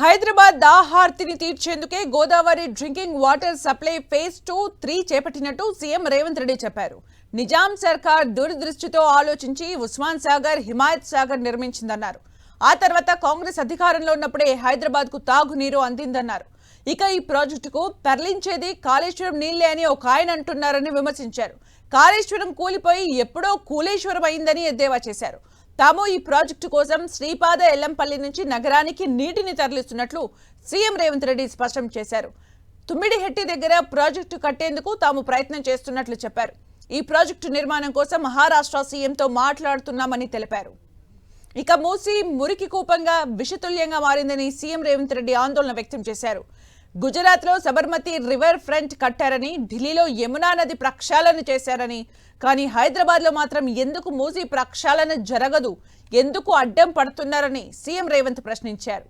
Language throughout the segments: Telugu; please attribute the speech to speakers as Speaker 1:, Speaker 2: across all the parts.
Speaker 1: హైదరాబాద్ దాహార్తిని తీర్చేందుకే Godavari drinking water supply phase two three చేపట్టినట్టు CM Revanth Reddy చెప్పారు. నిజాం సర్కార్ దూరదృష్టితో ఆలోచించి ఉస్మాన్ సాగర్ హిమాయత్ సాగర్ నిర్మించిందన్నారు. ఆ తర్వాత కాంగ్రెస్ అధికారంలో ఉన్నప్పుడే హైదరాబాద్కు తాగునీరు అందిందన్నారు. ఇక ఈ ప్రాజెక్టుకు తరలించేది కాళేశ్వరం నీళ్ళే అని ఒక ఆయన అంటున్నారని విమర్శించారు. కాళేశ్వరం కూలిపోయి ఎప్పుడో కూలేశ్వరం అయిందని ఎద్దేవా చేశారు. తాము ఈ ప్రాజెక్టు కోసం శ్రీపాద ఎల్లంపల్లి నుంచి నగరానికి నీటిని తరలిస్తున్నట్లు సీఎం రేవంత్ రెడ్డి స్పష్టం చేశారు. తుమ్మిడిహెట్టి దగ్గర ప్రాజెక్టు కట్టేందుకు తాము ప్రయత్నం చేస్తున్నట్లు చెప్పారు. ఈ ప్రాజెక్టు నిర్మాణం కోసం మహారాష్ట్ర సీఎంతో మాట్లాడుతున్నామని తెలిపారు. ఇక మూసి మురికి కూపంగా విషతుల్యంగా మారిందని సీఎం రేవంత్ రెడ్డి ఆందోళన వ్యక్తం చేశారు. గుజరాత్లో సబర్మతి రివర్ ఫ్రంట్ కట్టారని ఢిల్లీలో యమునా నది ప్రక్షాళన చేశారని. కానీ హైదరాబాద్లో మాత్రం ఎందుకు మూసి ప్రక్షాళన జరగదు ఎందుకు అడ్డం పడుతున్నారని సీఎం రేవంత్ ప్రశ్నించారు.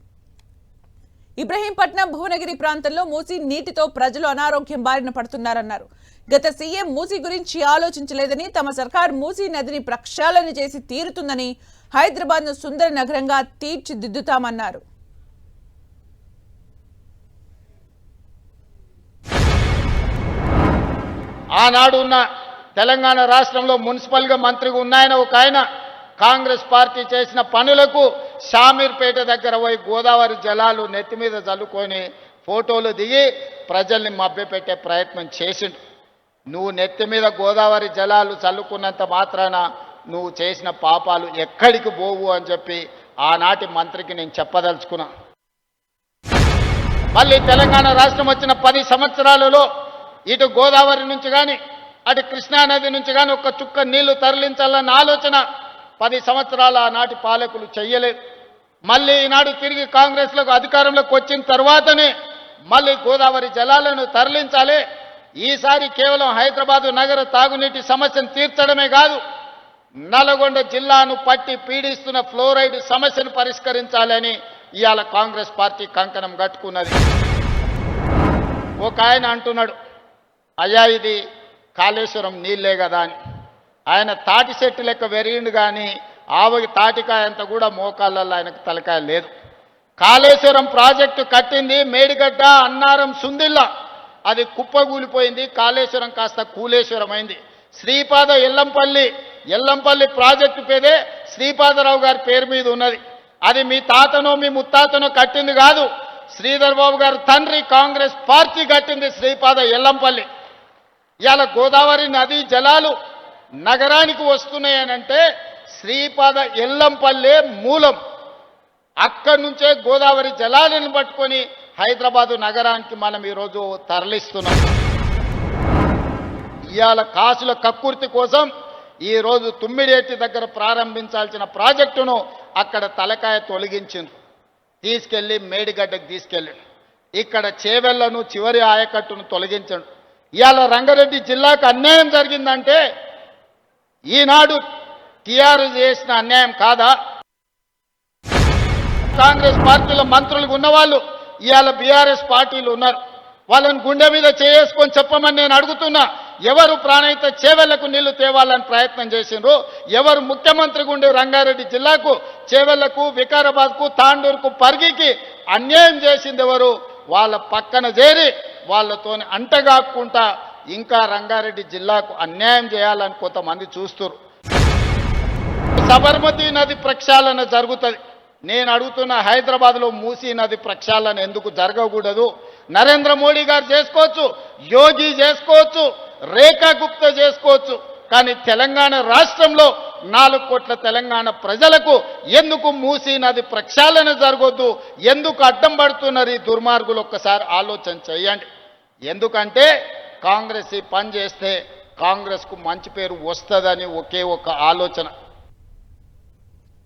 Speaker 1: ఇబ్రహీంపట్నం భువనగిరి ప్రాంతంలో మూసి నీటితో ప్రజలు అనారోగ్యం బారిన పడుతున్నారన్నారు. గత సీఎం మూసి గురించి ఆలోచించలేదని తమ సర్కార్ మూసి నదిని ప్రక్షాళన చేసి తీరుతుందని హైదరాబాద్ను సుందర నగరంగా తీర్చిదిద్దుతామన్నారు.
Speaker 2: ఆనాడు ఉన్న తెలంగాణ రాష్ట్రంలో మున్సిపల్గా మంత్రిగా ఉన్నాయన ఒక ఆయన కాంగ్రెస్ పార్టీ చేసిన పనులకు షామీర్పేట దగ్గర పోయి గోదావరి జలాలు నెత్తి మీద చల్లుకొని ఫోటోలు దిగి ప్రజల్ని మభ్యపెట్టే ప్రయత్నం చేసిండు. నువ్వు నెత్తి మీద గోదావరి జలాలు చల్లుకున్నంత మాత్రాన నువ్వు చేసిన పాపాలు ఎక్కడికి పోవు అని చెప్పి ఆనాటి మంత్రికి నేను చెప్పదలుచుకున్నా. మళ్ళీ తెలంగాణ రాష్ట్రం వచ్చిన పది సంవత్సరాలలో ఇటు గోదావరి నుంచి కానీ అటు కృష్ణానది నుంచి కానీ ఒక్క చుక్క నీళ్ళు తరలించాలన్న ఆలోచన పది సంవత్సరాల నాటి పాలకులు చెయ్యలేదు. మళ్ళీ ఈనాడు తిరిగి కాంగ్రెస్లకు అధికారంలోకి వచ్చిన తర్వాతనే మళ్ళీ గోదావరి జలాలను తరలించాలి. ఈసారి కేవలం హైదరాబాదు నగర తాగునీటి సమస్యను తీర్చడమే కాదు నల్గొండ జిల్లాను పట్టి పీడిస్తున్న ఫ్లోరైడ్ సమస్యను పరిష్కరించాలని ఇవాళ కాంగ్రెస్ పార్టీ కంకణం కట్టుకున్నది. ఒక ఆయన అంటున్నాడు అయ్యా ఇది కాళేశ్వరం నీళ్ళే కదా అని. ఆయన తాటి చెట్టు లెక్క వెరిగిండు కానీ ఆవకి తాటికాయ అంత కూడా మోకాళ్ళల్లో ఆయనకు తలకాయ లేదు. కాళేశ్వరం ప్రాజెక్టు కట్టింది మేడిగడ్డ అన్నారం సుందిల్ల. అది కుప్పగూలిపోయింది కాళేశ్వరం కాస్త కూలేశ్వరం అయింది శ్రీపాద ఎల్లంపల్లి ఎల్లంపల్లి ప్రాజెక్టు పేదే శ్రీపాదరావు గారి పేరు మీద ఉన్నది. అది మీ తాతనో మీ ముత్తాతనో కట్టింది కాదు. శ్రీధర్ బాబు గారు తండ్రి కాంగ్రెస్ పార్టీ కట్టింది శ్రీపాద ఎల్లంపల్లి. ఇవాళ గోదావరి నదీ జలాలు నగరానికి వస్తున్నాయనంటే శ్రీపాద ఎల్లంపల్లె మూలం. అక్కడి నుంచే గోదావరి జలాలను పట్టుకొని హైదరాబాదు నగరానికి మనం ఈరోజు తరలిస్తున్నాం. ఇవాళ కాసుల కక్కుర్తి కోసం ఈరోజు తుమ్మిడేటి దగ్గర ప్రారంభించాల్సిన ప్రాజెక్టును అక్కడ తలకాయ తొలగించింది తీసుకెళ్ళి మేడిగడ్డకు తీసుకెళ్ళి ఇక్కడ చేవెళ్ళను చివరి ఆయకట్టును తొలగించండు ఇవాళ రంగారెడ్డి జిల్లాకు అన్యాయం జరిగిందంటే ఈనాడు టీఆర్ఎస్ చేసిన అన్యాయం కాదా? కాంగ్రెస్ పార్టీలో మంత్రులు ఉన్నవాళ్ళు ఇవాళ బీఆర్ఎస్ పార్టీలు ఉన్నారు. వాళ్ళని గుండె మీద చేసుకొని చెప్పమని నేను అడుగుతున్నా ఎవరు ప్రాణహిత చేవెళ్ళకు నీళ్ళు తేవాలని ప్రయత్నం చేసిండ్రు? ఎవరు ముఖ్యమంత్రి ఉండే రంగారెడ్డి జిల్లాకు చేవెళ్ళకు వికారాబాద్కు తాండూరుకు పరిగికి అన్యాయం చేసింది ఎవరు? వాళ్ళ పక్కన చేరి వాళ్ళతో అంటగాక్కుంటా ఇంకా రంగారెడ్డి జిల్లాకు అన్యాయం చేయాలని కొంతమంది చూస్తురు సబర్మతి నది ప్రక్షాళన జరుగుతుంది. నేను అడుగుతున్న హైదరాబాద్లో మూసీ నది ప్రక్షాళన ఎందుకు జరగకూడదు? నరేంద్ర మోడీ గారు చేసుకోవచ్చు యోగి చేసుకోవచ్చు రేఖా గుప్తా చేసుకోవచ్చు కానీ తెలంగాణ రాష్ట్రంలో నాలుగు కోట్ల తెలంగాణ ప్రజలకు ఎందుకు మూసి నది ప్రక్షాళన జరగొద్దు? ఎందుకు అడ్డం పడుతున్నారు ఈ దుర్మార్గులు? ఒక్కసారి ఆలోచన చేయండి. ఎందుకంటే కాంగ్రెస్ ఈ పని చేస్తే కాంగ్రెస్కు మంచి పేరు వస్తుందని ఒకే ఒక ఆలోచన.